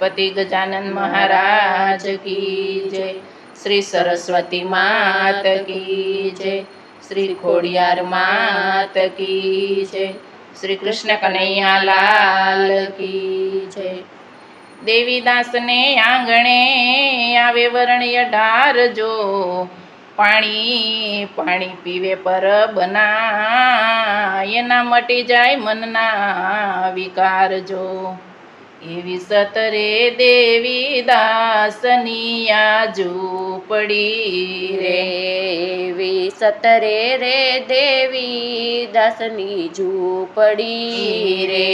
પતિ ગજાનંદ મહારાજ કી જય. શ્રી સરસ્વતી માત કી જય. શ્રી ખોડિયાર માત કી જય. શ્રી કૃષ્ણ કનૈયા લાલ કી જય. દેવીદાસને આંગણે આવે વરણ્ય ઢારજો પાણી પાણી પીવે પર બના એના મટી જાય મનના વિકાર જો. એવી સતરે દેવી દાસની આ ઝૂંપડી રે. એવી સતરે રે દેવી દાસની ઝૂંપડી રે.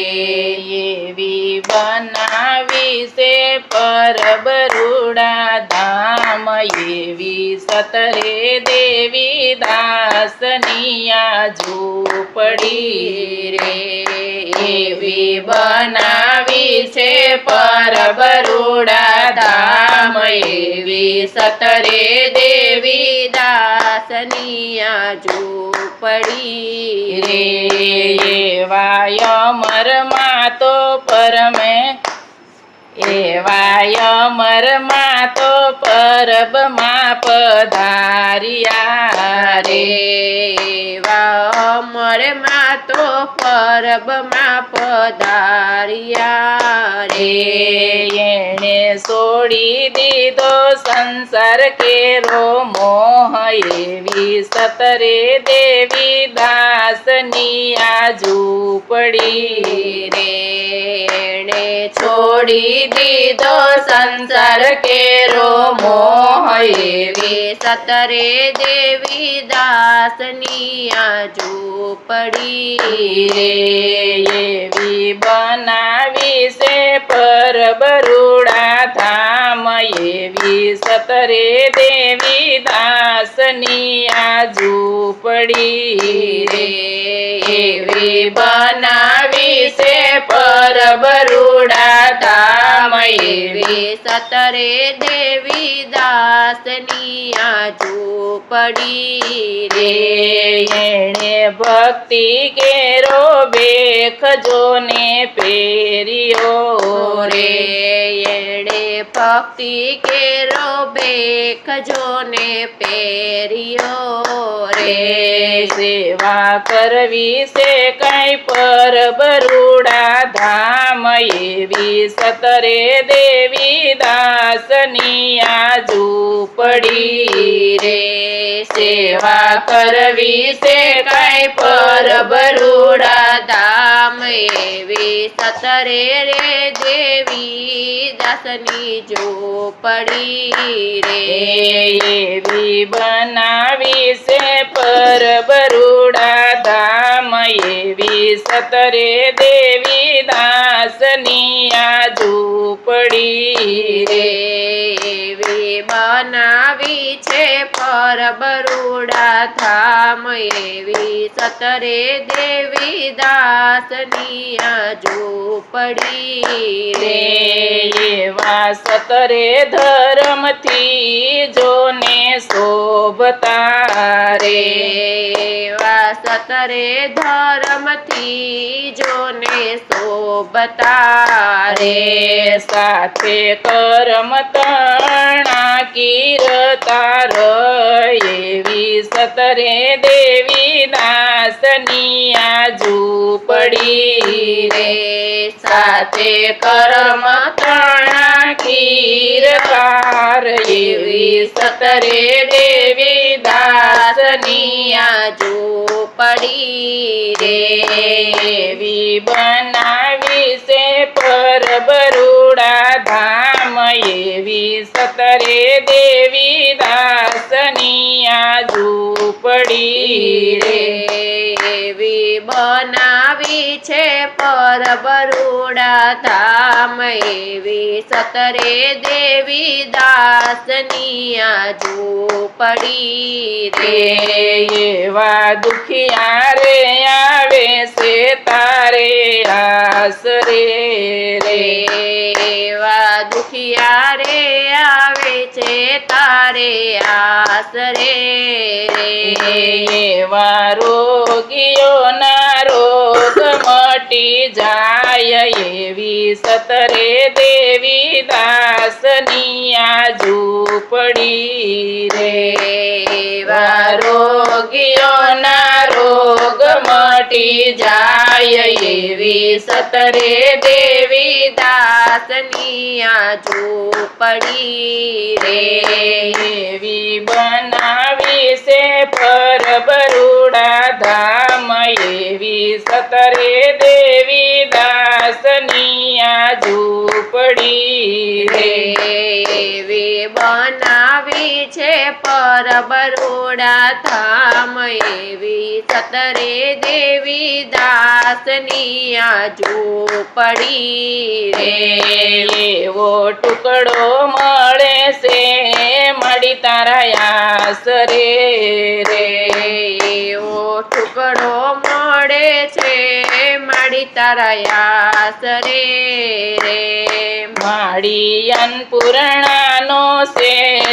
એવી બનાવી છે પરબરુડા ધામ. એવી સતરે દેવી દાસની આ ઝૂંપડી રે. એવી બનાવી છે પરબરુડા ધામ. એવી સતરે દેવી દાસની ઝૂંપડી રે. એવાય અમરમાં તો પરમે, એવાય અમરમાં તો પરબમાં પધારિયા રે. માતો તો પરબમાં પધાર્યા રે. એણે છોડી દીધો સંસાર કેરો મોહ, એવી સતરે દેવી દાસની આજુ પડી રે. એણે છોડી દીધો સંસાર કેરો મોહ, એવી સતરે દેવી દાસની ઝૂંપડી રે. એવી બનાવી છે પરબરુડા ધામ એવી સતરે દેવી દાસની આ ઝૂપડી રે. એવી બનાવી છે પરબરુડા ધામ એવી સતરે દેવી દાસની ઝૂંપડી રે. એણે ભક્તિ કેરો બેખજો ને પેરિયો રે. એણે ભક્તિ કેરો બેખજો ને પેરિયો રે. સેવા કરવી છે કઈ પર બરુડા ધામ એવી સતરે દેવી દાસની આજુ પડી રે, સેવા કરવી છે કઈ પર બરુડા ધામ એવી સતરે રે દેવી દાસની જો પડી રે. એવી બનાવી છે પર બરુડા ધામ એવી સતરે દેવી દાસની આ ઝૂપડી રે. પર બરોડા થામ એવી સતરે દેવી દાસની ઝૂંપડી રે રે. એવા સતરે ધર્મથી જોને શોભતા રે. એવા સતરે ધર્મથી જોને શોભતા રે. સાથે કર્મ તણા કીરતા એવી સતરે દેવી દાસની આજુ પડી રે સાથે કર્મ તણા કીરકાર એવી સતરે દેવી દાસની ઝૂંપડી રે એવી બનાવી છે પર બરુડા ધામ. એવી સતરે દેવી આજુ પડી રે. એવી બનાવી છે પર બરુડા ધામ. એવી સતરે દેવી દાસની ઝૂંપડી રે રે. એવા દુખિયા રે આવે છે તારે આસરે રે. એવા દુખિયા રે આવે છે તારે આસરે રે એવા રોગીઓના રોગ મટી જાય જાય એવી સતરે દેવી દાસની આ ઝૂંપડી રે. એવા રોગીઓના રોગ મટી જાય એવી સતરે દેવી દાસની આ ઝૂંપડી રે. એવી બનાવી છે પર બરુડા ધામ એવી સતરે દેવી દાસની આ ઝૂંપડી રે. એવી બનાવી છે પર બરોડા ધામ એવી સતરે દેવી દાસની આ પડી રે. રે એવો ટુકડો મળે છે મળી તારા યાસ રે એવો ટુકડો મળે છે માડી તારા યાસરે રે માળી અન્નપૂર્ણાનો છે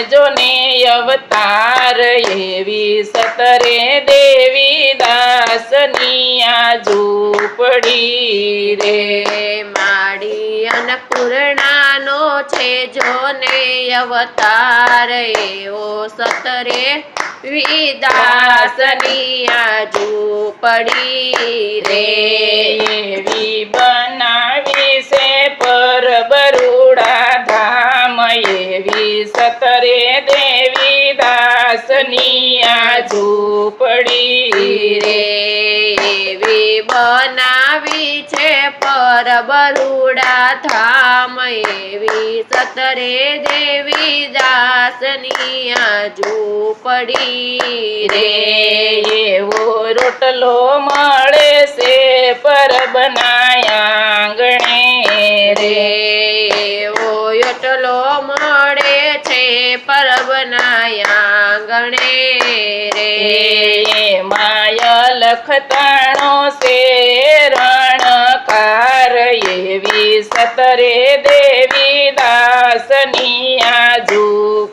જોને અવતાર એવી સતરે દેવી દાસની આ ઝૂંપડી રે. માડી અન્નપૂર્ણાનો છે જોને અવતાર એવો સતરે વિદાસની આ ઝૂંપડી રે રે. એવી બનાવી છે સતરે દેવી દાસની આ ઝૂંપડી રે. રે એવી બનાવી છે પર બરુડા થામ એવી સતરે દેવી દાસની આ ઝૂંપડી રે. રે એવો રોટલો મળે છે પર બનાયા આંગણે રે રે. આંગણે રે. માય લખતાણો છે રણકાર એવી સતરે દેવી દાસની આ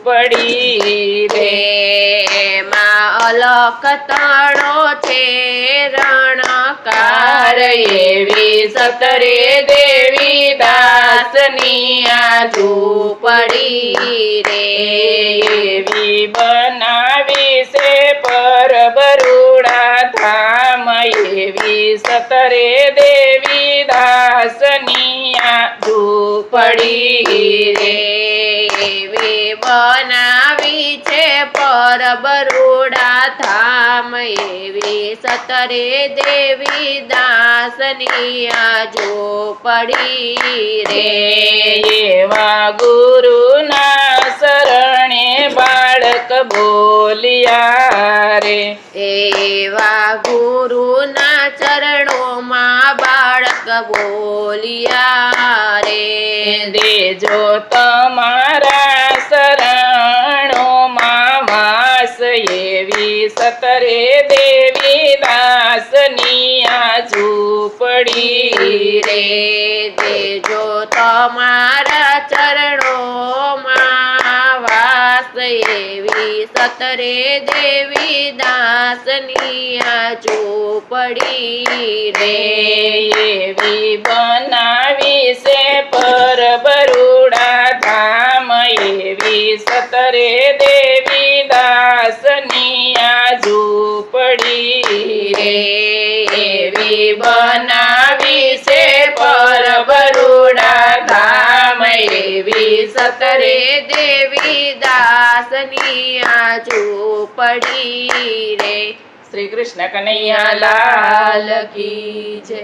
પડી રે. માં છે રણકાર કાર એવી સતરે દેવી દાસની આ ઝૂંપડી ઝૂંપડી રે. એવી બનાવી છે પર બરુડા ધામ. એવી સતરે દેવી દાસની આ ઝૂંપડી રે. એવી બનાવી છે પર બરુડા ધામ. એવી સતરે દેવી દાસની આ પડી રે. રે એવા ગુરુના શરણે બાળક બોલિયા રે. એવા ગુરુના ચરણોમાં બાળક બોલિયા રે. દેજો તમારા એવી સતરે દેવી દાસની આ ઝૂંપડી રે. દેજો તમારા ચરણોમાં વાસ એવી સતરે દેવી દાસની આ ઝૂંપડી રે. એવી બનાવી છે પર બરુડા ધામ એવી સતરે દેવી દાસની આ ઝૂંપડી રે એવી બનાવી છે પર બરુડા ધામ એવી સતરે દેવી દાસની આ ચોપડી રે. શ્રી કૃષ્ણ કનૈયા લાલ કી જય.